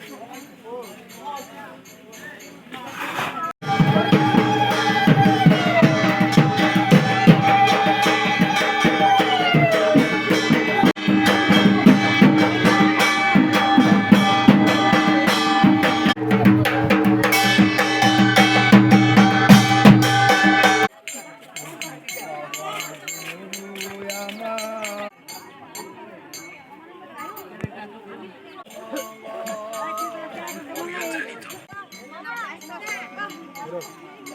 C'est bon!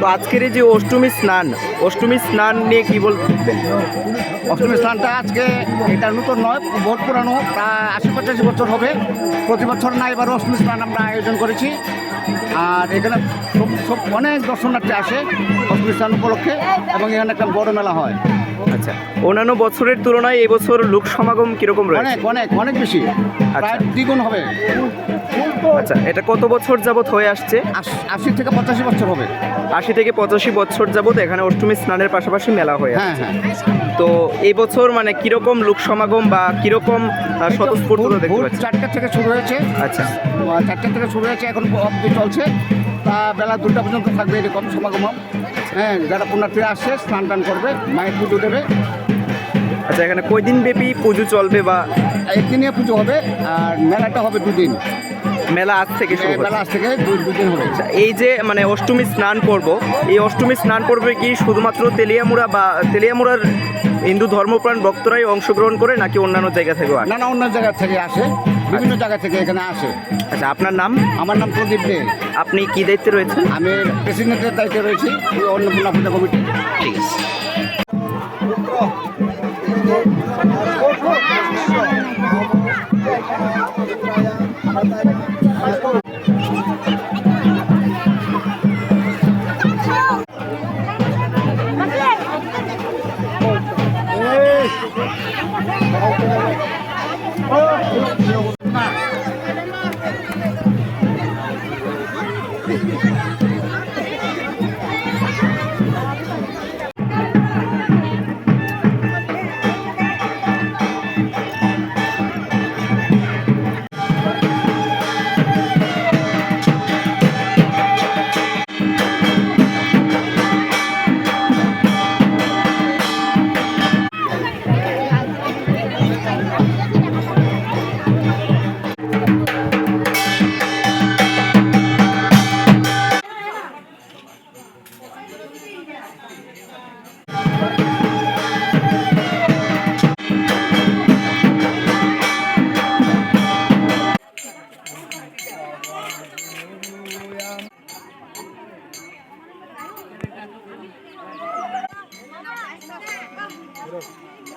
তো আজকের এই যে অষ্টমী স্নান অষ্টমী স্নান নিয়ে কি বলবেন অষ্টমী স্নানটা আজকে এটা নতুন নয় বহুত পুরানো প্রায় আশি পঁচাশি বছর হবে। প্রতি বছর না এবার অষ্টমী স্নান আমরা আয়োজন করেছি। আর এখানে সব সব অনেক দর্শনার্থী আসে অষ্টমী স্নান উপলক্ষে এবং এখানে একটা বড় মেলা হয়। আচ্ছা অন্যান্য বছরের তুলনায় এবছর লোক সমাগম কীরকম রয়েছে? অনেক অনেক অনেক বেশি প্রায় দ্বিগুণ হবে। আচ্ছা এটা কত বছর যাবত হয়ে আসছে? আশ- আশি থেকে পঁচাশি বছর হবে। আশি থেকে পঁচাশি বছর যাবত এখানে অষ্টমী স্নানের পাশাপাশি মেলা হয়ে হ্যাঁ হ্যাঁ। তো এই বছর মানে কীরকম লোক সমাগম বা কীরকম স্বতঃস্ফূর্ততা দেখতে পাচ্ছি চারটে থেকে শুরু হয়েছে। আচ্ছা। চারটে থেকে শুরু হয়েছে এখন অব্দি চলছে। তা বেলা দুটা পর্যন্ত থাকবে এরকম সমাগম। হ্যাঁ যারা পুণ্যার্থীরা আসছে স্নান টান করবে মায়ের পুজো দেবে। আচ্ছা এখানে কয়দিন ব্যাপী পুজো চলবে বা? একদিনে পুজো হবে আর মেলাটা হবে দুদিন। মেলা আজ থেকে শুরু মেলা আজ থেকে দুদিন হবে এই যে মানে অষ্টমী স্নান পর্ব এই অষ্টমী স্নান পর্বে কি শুধুমাত্র তেলিয়ামুড়া বা তেলিয়ামুড়ার হিন্দু ধর্মপ্রাণ ভক্তরাই অংশগ্রহণ করে নাকি অন্যান্য জায়গা থেকেও আসে? না না অন্য জায়গা থেকে আসে। বিভিন্ন জায়গা থেকে এখানে আসে। আচ্ছা আপনার নাম? আমার নাম প্রদীপ দে। আপনি কি দায়িত্বে রয়েছেন? আমি প্রেসিডেন্টের দায়িত্বে রয়েছি। অন্নপূর্ণা পূজা কমিটি। ঠিক আছে। Oh!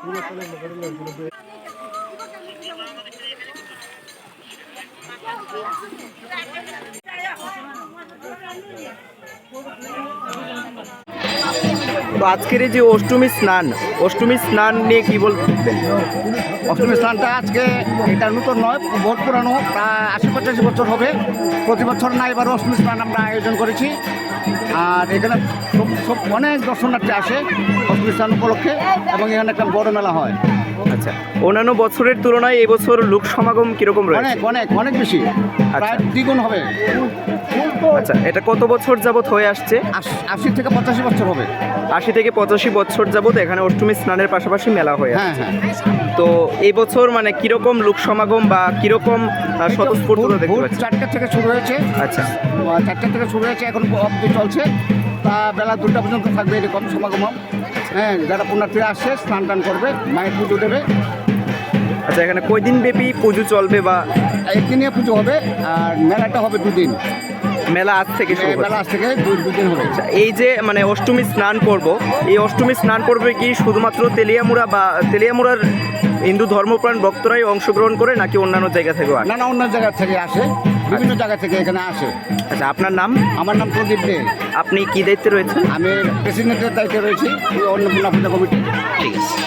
তো আজকের যে অষ্টমী স্নান অষ্টমী স্নান নিয়ে কি বলবেন অষ্টমী স্নানটা আজকে এটা নতুন নয় বহুত পুরানো প্রায় আশি পঁচাশি বছর হবে। প্রতি বছর না এবার অষ্টমী স্নান আমরা আয়োজন করেছি। আর এখানে সব অনেক দর্শনার্থী আসে অষ্টমী উপলক্ষে এবং এখানে একটা বড় মেলা হয়। আচ্ছা অন্যান্য বছরের তুলনায় এবছর লোক সমাগম কীরকম রয়েছে? অনেক অনেক অনেক বেশি। প্রায় দ্বিগুণ হবে। আচ্ছা এটা কত বছর যাবত হয়ে আসছে? আশ- থেকে পঁচাশি বছর হবে। আশি থেকে পঁচাশি বছর যাবত এখানে অষ্টমী স্নানের পাশাপাশি মেলা হয়ে হ্যাঁ হ্যাঁ। তো এই বছর মানে কীরকম লোক সমাগম বা কীরকম স্বতঃস্ফূর্ততা দেখতে পাচ্ছি? চারটে থেকে শুরু হয়েছে। আচ্ছা। চারটে থেকে শুরু হয়েছে এখন অব্দি চলছে। তা বেলা দুটা পর্যন্ত থাকবে এরকম সমাগম। হ্যাঁ যারা পুণ্যার্থীরা আসছে স্নান টান করবে মায়ের পুজো দেবে। আচ্ছা এখানে কয়দিন ব্যাপী পুজো চলবে বা? একদিনে পুজো হবে আর মেলাটা হবে দুদিন। মেলা আজ থেকে শুরু মেলা আজ থেকে দুই দুদিন হবে। আচ্ছা, এই যে মানে অষ্টমী স্নান করব এই অষ্টমী স্নান করবে কি শুধুমাত্র তেলিয়ামুড়া বা তেলিয়ামুড়ার হিন্দু ধর্মপ্রাণ ভক্তরাই অংশগ্রহণ করে নাকি অন্যান্য জায়গা থেকে আসে? না না অন্য জায়গা থেকে আসে। বিভিন্ন জায়গা থেকে এখানে আসে। আচ্ছা আপনার নাম? আমার নাম প্রদীপ দে। আপনি কি দায়িত্বে রয়েছেন? আমি প্রেসিডেন্টের দায়িত্বে রয়েছি। অন্নপূর্ণা পূজা কমিটি। ঠিক আছে।